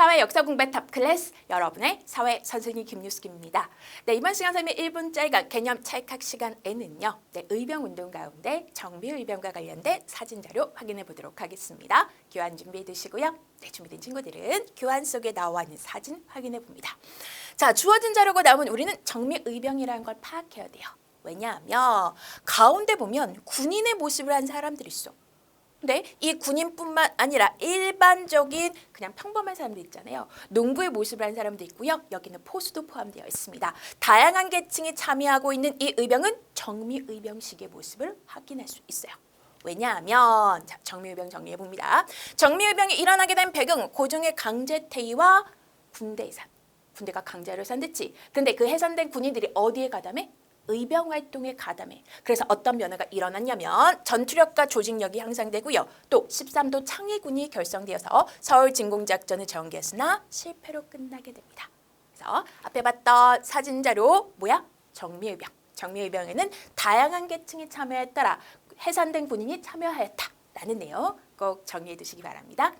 사회 역사 공부의 탑 클래스 여러분의 사회 선생님 김유숙입니다. 네, 이번 시간 선생님 1분 짤각 개념 찰칵 시간에는요. 네, 의병 운동 가운데 정비 의병과 관련된 사진 자료 확인해 보도록 하겠습니다. 교환 준비해 두시고요. 네, 준비된 친구들은 교환 속에 나와 있는 사진 확인해 봅니다. 자, 주어진 자료가 나오면 우리는 정미 의병이라는 걸 파악해야 돼요. 왜냐하면 가운데 보면 군인의 모습을 한 사람들이 있어. 근데 이 군인뿐만 아니라 일반적인 그냥 평범한 사람들 있잖아요. 농부의 모습을 한 사람도 있고요. 여기는 포수도 포함되어 있습니다. 다양한 계층이 참여하고 있는 이 의병은 정미의병식의 모습을 확인할 수 있어요. 왜냐하면 자, 정미의병 정리해 봅니다. 정미의병이 일어나게 된 배경 고종의 강제 퇴위와 군대 해산. 군대가 강제로 해산됐지. 근데 그 해산된 군인들이 어디에 가담해? 의병 활동에 가담해. 그래서 어떤 변화가 일어났냐면 전투력과 조직력이 향상되고요. 또 13도 창의군이 결성되어서 서울 진공작전을 전개했으나 실패로 끝나게 됩니다. 그래서 앞에 봤던 사진 자료 뭐야? 정미의병. 정미의병에는 다양한 계층이 참여했더라. 해산된 군인이 참여하였다라는 내용 꼭 정리해 두시기 바랍니다.